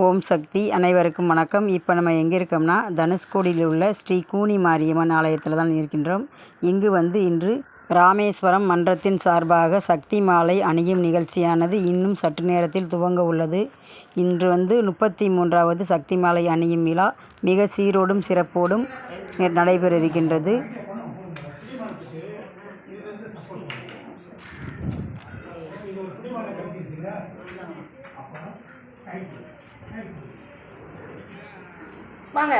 ஓம் சக்தி. அனைவருக்கும் வணக்கம். இப்போ நம்ம எங்கே இருக்கோம்னா தனுஷ்கோடியில் உள்ள ஸ்ரீ கூனி மாரியம்மன் ஆலயத்தில் தான் இருக்கின்றோம். இங்கு வந்து இன்று ராமேஸ்வரம் மன்றத்தின் சார்பாக சக்தி மாலை அணியும் நிகழ்ச்சியானது இன்னும் சற்று நேரத்தில் துவங்க உள்ளது. இன்று வந்து முப்பத்தி மூன்றாவது சக்தி மாலை அணியும் விழா. மிக சீரோடும் சிறப்போடும் நடைபெற இருக்கின்றது. வாங்க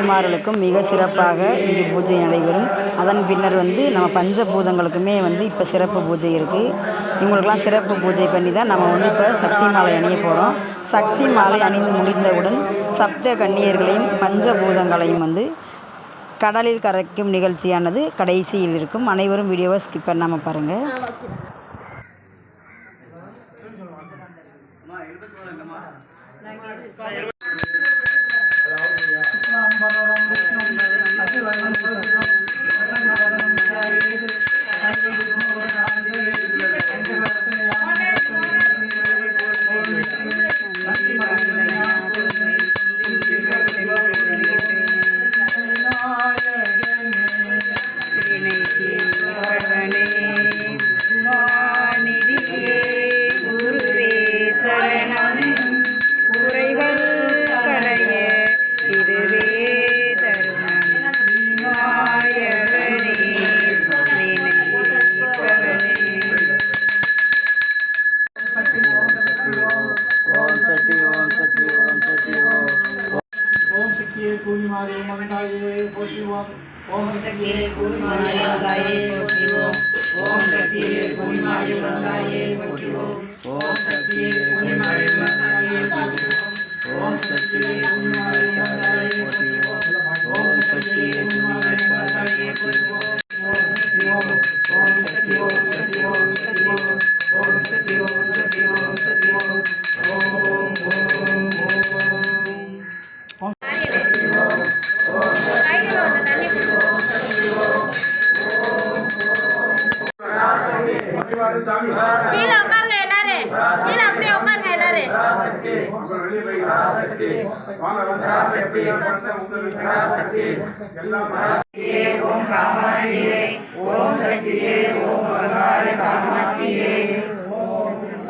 தாய்மார்களுக்கும் மிக சிறப்பாக இங்கு பூஜை நடைபெறும். அதன் பின்னர் வந்து நம்ம பஞ்சபூதங்களுக்குமே வந்து இப்போ சிறப்பு பூஜை இருக்குது இவங்களுக்கெல்லாம் சிறப்பு பூஜை பண்ணி தான் நம்ம வந்து இப்போ சக்தி மாலை அணிய போகிறோம் சக்தி மாலை அணிந்து முடிந்தவுடன் சப்த கன்னியர்களையும் பஞ்சபூதங்களையும் வந்து கடலில் கரைக்கும் நிகழ்ச்சியானது கடைசியில் இருக்கும். அனைவரும் வீடியோவை ஸ்கிப் பண்ணாமல் பாருங்கள்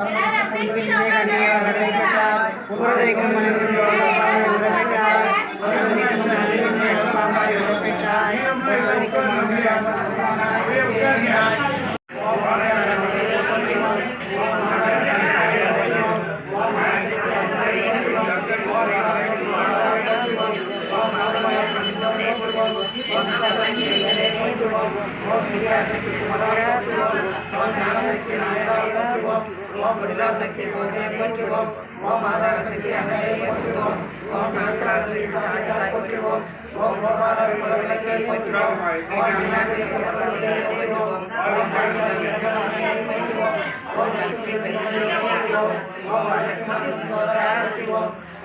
எல்லாரும் அப்படியே கீழே உட்காருங்க ஓம் ఓం విద్యాశక్తి కుమరావతి ఓం ఓం జ్ఞానశక్తి నాయరావతి ఓం ఓం బుద్ధాశక్తి గోదేవతి ఓం ఓం ఆధారశక్తి అన్నయ్యపతి ఓం ఓం సహస్రాశక్తి సహాయపతి ఓం ఓం గోపాల విపతి ఓం ఓం వినాయక ఓం ఓం శాంతి అన్నయ్యపతి ఓం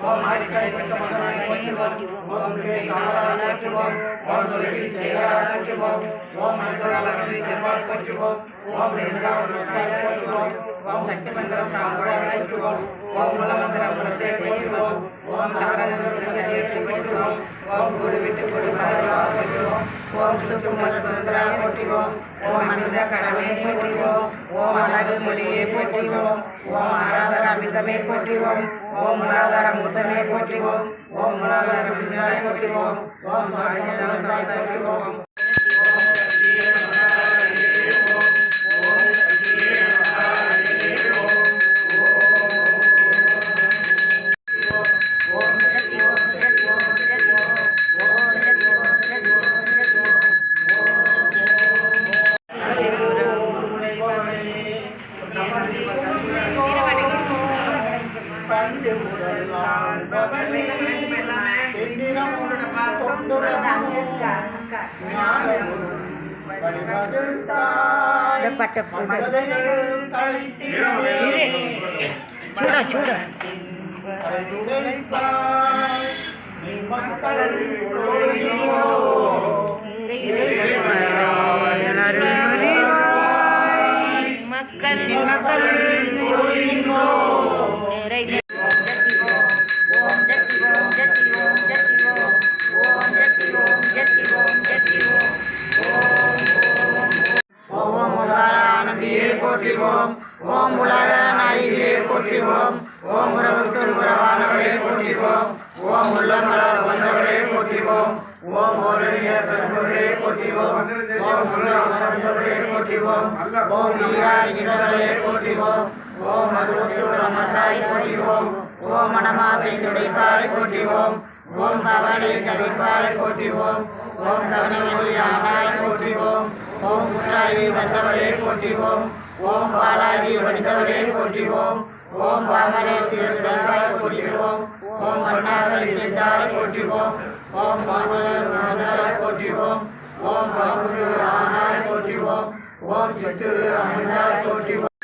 ओम आदिकाय पंचमहानाय शिवम ओम अंबे कालानाय शिवम ओम तुलसी सेवानाय शिवम ओम मंत्रालक्ष्मी सर्वार्थ शिवम ओम रेणुकावलकाय शिवम ओम शक्तिमंत्रम कामराय शिवम ओम मूलमंत्रम प्रत्येक शिवम ओम ताराय शिवम ஓம் குரு விட்டு குரு வாழ்த்துவோம் ஓம் சுகுமர் சுந்தரா போற்றிவோம். ஓம் அமிர்த கடமே போற்றிவோம். ஓம் அழகு மொழியே போற்றிவோம். ஓம் ஆராதர அமிர்தமே போற்றிவோம். ஓம் மூலாதார மூர்த்தமே போற்றிவோம். ஓம் மூலாதார விந்தாய் போற்றுவோம். ஓம் சாரதாய் போற்றுவோம். பட்ட சூடா சூடா. மக்கள் மக்கள் போற்றிவோம். ஓம் உலக நாயகியை போற்றிவோம். ஓம் உறவுக்கு உறவானவளை போற்றிவோம். ஓம் உள்ளமலர் வந்தவளை போற்றிவோம். ஓம் ஓரணிய பெரும்பொருளை போற்றிவோம். ஓம் உணர்ந்தவளை போற்றிவோம். ஓம் ஈரா நிலவளை போற்றிவோம். ஓம் அருவத்து பிரமத்தாய் போற்றிவோம். ஓம் மனமாசை துடைப்பாய் போற்றிவோம். ஓம் கவலை தவிர்ப்பாய் போற்றிவோம். ஓம் கவனவெளி ஆனாய் போற்றிவோம். ஓம் குற்றாயி வந்தவளே போற்றிவோம். ஓம் பாலாகி வடிந்தவளே போற்றிவோம். ஓம் பாமரே திருவிழாய் போற்றிவோம். ஓம் மன்னாக இசைந்தாய் போற்றிவோம். ஓம் மாமலர் மாதாய் போற்றிவோம். ஓம் பாமுரு ஆனாய் போற்றிவோம். ஓம் சித்துரு அமர்ந்தாய் போற்றிவோம்.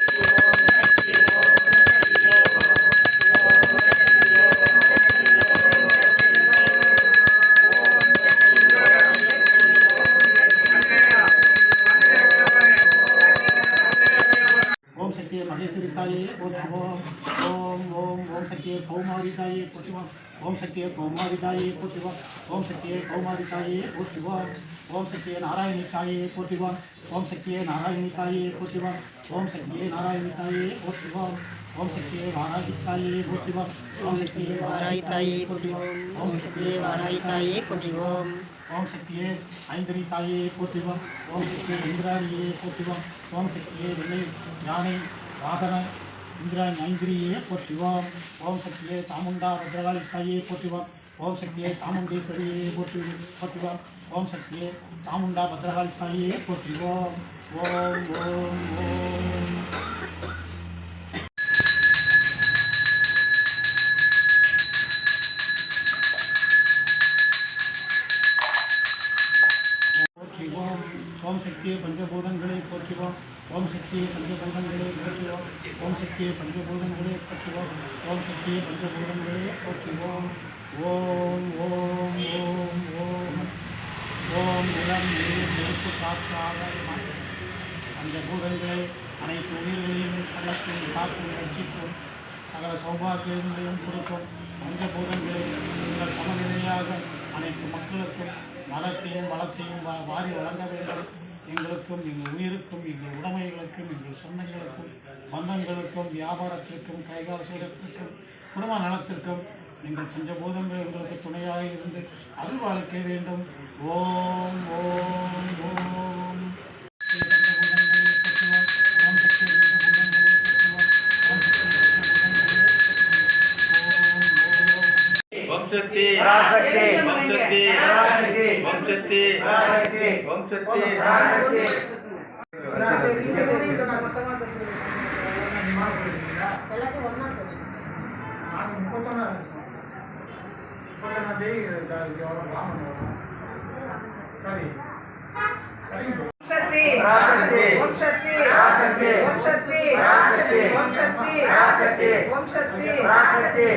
ஓம் சக்தியே மகேஸ்வரித்தாயே போற்றுவோம் ஓம் ஓம் ஓம் சக்தியே கௌமாரிதாயே போற்றுவோம் ஓம் சக்தியே கௌமாரிதாயே போற்றுவோம் ஓம் சக்தியே கௌமாரிதாயே போற்றுவோம் ஓம் சக்தியே நாராயணித்தாயே போற்றுவோம் ஓம் சக்தியே நாராயணித்தாயே போற்றுவோம் ஓம் சக்தியே நாராயணித்தாயே போற்றுவோம் ஓம் சக்தியே வாராகித்தாயே போற்றுவோம் ஓம் சக்தியே வாராகித்தாயே போற்றுவோம் ஓம் சக்தியே வாராகித்தாயே போற்றுவோம் ஓம் சக்தியே ஐந்தரி தாயே போற்றுவோம் ஓம் சக்தியே இந்திராணியே போற்றுவோம் ஓம் சக்தியே வெள்ளை யானை வாகன இந்திராணி ஐந்திரியே போற்றுவோம் ஓம் சக்தியே சாமுண்டா பத்ரகாளி தாயே போற்றுவோம் ஓம் சக்தியே சாமுண்டேஸ்வரியே போற்று போற்றுவோம் ஓம் சக்தியே சாமுண்டா பத்ரகாளி தாயே போற்றுவோம் ஓம் ஓம் ஓம் போற்றுவோம் ஓம் சக்தியை பஞ்சபூதங்களை போற்றுவோம் ஓம் சக்தியை பஞ்சபூதங்களே போற்றுவோம் ஓம் சக்தியை பஞ்சபூதங்களே போற்றுவோம் ஓம் சக்தியை பஞ்சபூதங்களே போற்றுவோம் ஓம் ஓம் ஓம் ஓம். ஓம் நிலம் நீர் நெருப்பு காற்றாக அந்த பஞ்சபூதங்களை அனைத்து உயிர்களையும் படைக்கும் காக்கும் ரட்சிக்கும் சகல சௌபாகியங்களையும் கொடுக்கும். பஞ்சபூதங்களை நீங்கள் சமநிலையாக அனைத்து மக்களுக்கும் நலத்தையும் வளத்தையும் வா- வாரி வழங்க வேண்டும். எங்களுக்கும் எங்கள் உயிருக்கும் எங்கள் உடைமைகளுக்கும் எங்கள் சொந்தங்களுக்கும் பந்தங்களுக்கும் வியாபாரத்திற்கும் கைகாலத்திற்கும் குடும்ப நலத்திற்கும் நீங்கள் பஞ்சபூதங்கள் எங்களுக்கு துணையாக இருந்து அருள்வாழ்க்க வேண்டும். ஓம் ஓம் ஓம். சக்தி சக்தி. ஓம் சக்தி. சரி. சக்தி. சக்தி. சக்தி. பராசக்தி. ஓம் சக்தி. பராசக்தி. ஓம் சக்தி பராசக்தி.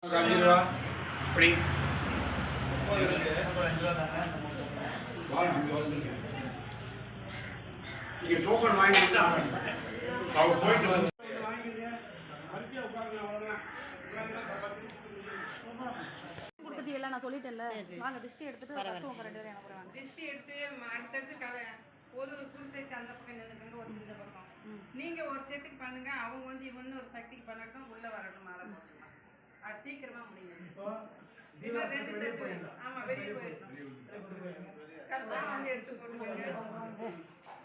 ஒரு அஞ்சு ரூபா இப்படி நீங்க டோக்கன் வாங்கிட்டு அவர் போயிட்டு வந்து கொடுத்துட்டீங்கல்ல நான் சொல்லிட்டேன்ல. வாங்க திருஷ்டி எடுத்துட்டு ஃபர்ஸ்ட் உங்க ரெண்டு பேரும் எனக்கு வாங்க திருஷ்டி எடுத்து அடுத்தடுத்து கலை ஒரு குரு சேர்த்து அந்த பக்கம் நின்றுக்கங்க ஒரு இந்த பக்கம். நீங்க ஒரு செட்டுக்கு பண்ணுங்க அவங்க வந்து இவன்னு ஒரு சக்திக்கு பண்ணட்டும் உள்ள வரட்டும் மாலை போச்சுக்கலாம் அது சீக்கிரமா முடியும் ஆமா வெளியே போயிடணும் கஷ்டம் வந்து எடுத்து எதை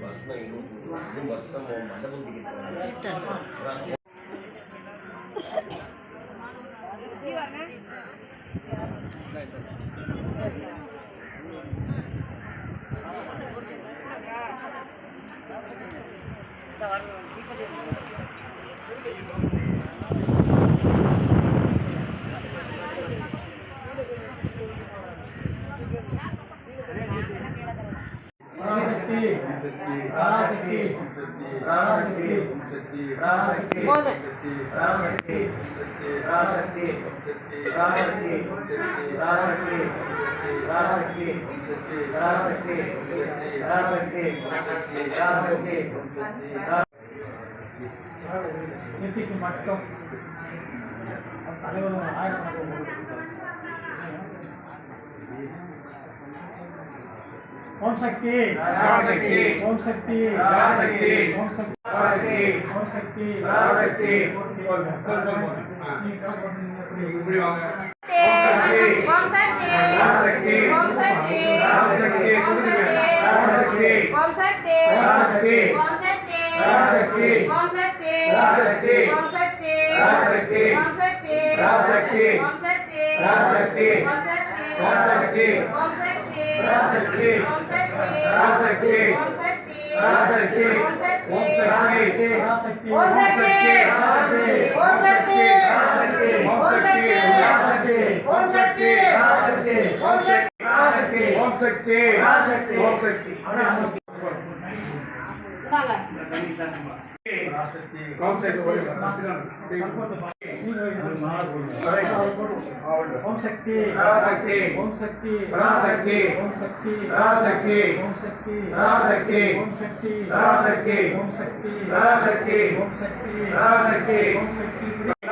బస్సులో బస్సులో మండపం దిగి கொடுத்துட்டு பராசக்தி பராசக்தி பராசக்தி பராசக்தி பராசக்தி பராசக்தி பராசக்தி பராசக்தி பராசக்தி பராசக்தி பராசக்தி பராசக்தி மட்டும் அனைவரும் ஆயிரக்கணக்கான ஓம் சக்தி பராசக்தி. ஓம் சக்தி பராசக்தி. ஓம் சக்தி. ஓம் சக்தி பராசக்தி. ஓகே. போதும், போதும், போதும். ஆ. நீங்க கணக்கு பண்ணுங்க. எப்படி? இப்படி வாங்க ஓம் சக்தி பராசக்தி பராசக்தி கொடுங்க பராசக்தி பராசக்தி பராசக்தி பராசக்தி பராசக்தி பராசக்தி பராசக்தி பராசக்தி ராசக்தி ராசக்தி ராசக்தி ராசக்தி ஓம் சக்தி ராசக்தி ஓம் சக்தி ஓம் சக்தி ராசக்தி ஓம் சக்தி ராசக்தி ஓம் சக்தி ராசக்தி ஓம் சக்தி ராசக்தி ஓம் சக்தி ராசக்தி ஓம் சக்தி ராசக்தி ஓம் சக்தி ஓம் சக்தி பராசக்தி. ஓம் சக்தி பராசக்தி. ஓம் சக்தி பராசக்தி. ஓம் சக்தி பராசக்தி. ஓம் சக்தி பராசக்தி. ஓம் சக்தி பராசக்தி. ஓம் சக்தி பராசக்தி. ஓம் சக்தி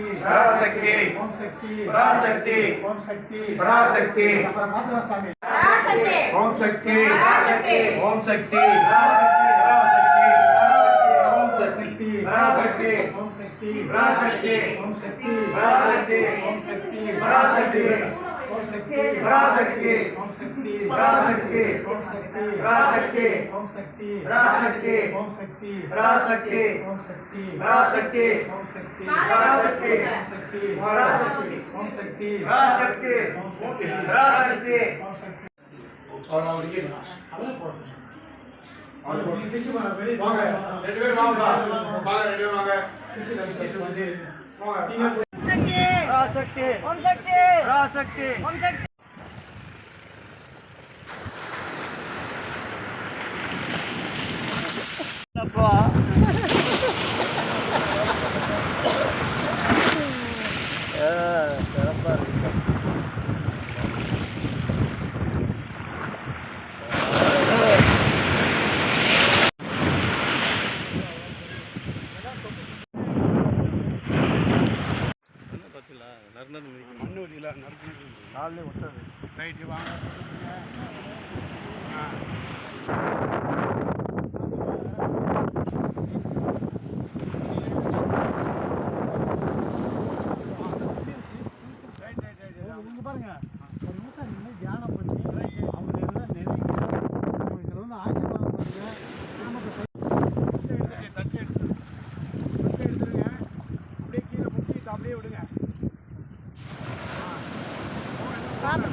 சக்தி பராசக்தி. ஓம் சக்தி பராசக்தி. ஓம் சக்தி பராசக்தி. அப்புறம் மாத்துவா சாமி ஓம் சக்தி ஓம் சக்தி ஓம் சக்தி பராசக்தி பராசக்தி. ஓம் சக்தி பராசக்தி. ஓம் சக்தி பராசக்தி. ஓம் சக்தி பராசக்தி. ஓம் சக்தி பராசக்தி. ஓம் சக்தி பராசக்தி. ஓம் சக்தி பராசக்தி. ஓம் சக்தி பராசக்தி. ஓம் சக்தி பராசக்தி. ஓம் சக்தி பராசக்தி. ஓம் சக்தி பராசக்தி. ஓம் சக்தி பராசக்தி. ஓம் சக்தி பராசக்தி. ஓம் சக்தி பராசக்தி. ஓம் சக்தி அவர் அவருக்கு அவரை போடுங்க அவர் போடுங்க. நீங்க டிஷ்யூ பண்ண வெளியே வாங்க ரெண்டு பேரும் வாங்க வாங்க ரெண்டு பேரும் வாங்க டிஷ்யூ रह सकते हैं। हम सकते हैं। रह सकते हैं। सकते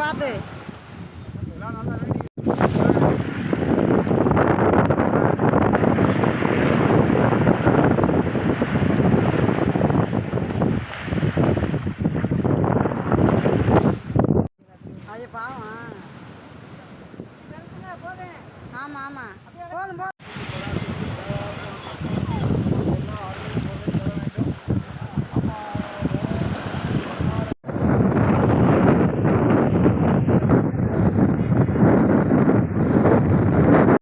রাতে